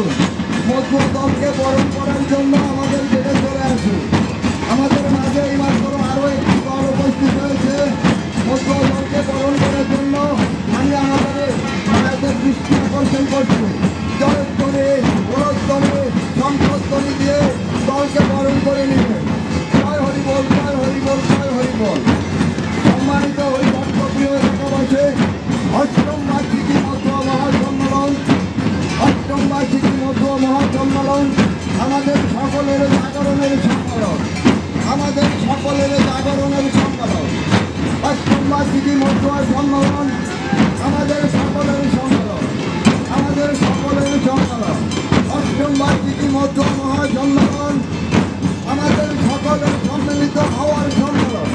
আসুন মধ্য দলকে বরণ করার জন্য আমাদের কেটে চলে আসুন। আমাদের মাঝে এই মাত্র আরও একটি দল উপস্থিত হয়েছে। মধ্য দলকে বরণ করার জন্য আমি আমাদের মায়েদের দৃষ্টি আকর্ষণ করছি। মহাসম্মেলন আমাদের সকলের জাগরণের সম্মেলন আমাদের সকলের জাগরণের সম্মেলন অষ্টম বার্ষিকী মধ্য সম্মেলন আমাদের সকলের সম্মেলন আমাদের সকলের সম্মেলন অষ্টম বার্ষিকী মধ্য মহাসম্মেলন আমাদের সকলের সম্মিলিত হওয়ার সম্মেলন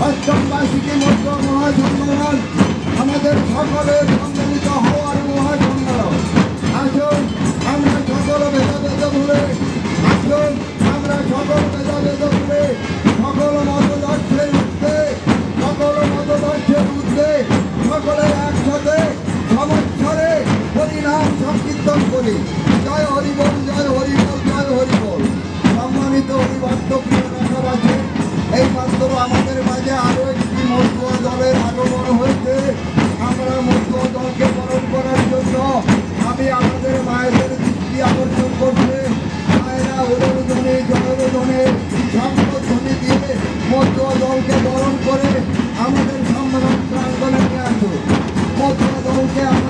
অষ্টম বার্ষিকী মধ্য মহাসম্মেলন আমাদের সকলের আসুন আমরা সকল মেধাবে ধরতে সকল মতদার্থের উঠতে সকল মতদার্থের উঠতে সকলে একসাথে সমস্যারে হরিনাম সংকীর্তন করি। down.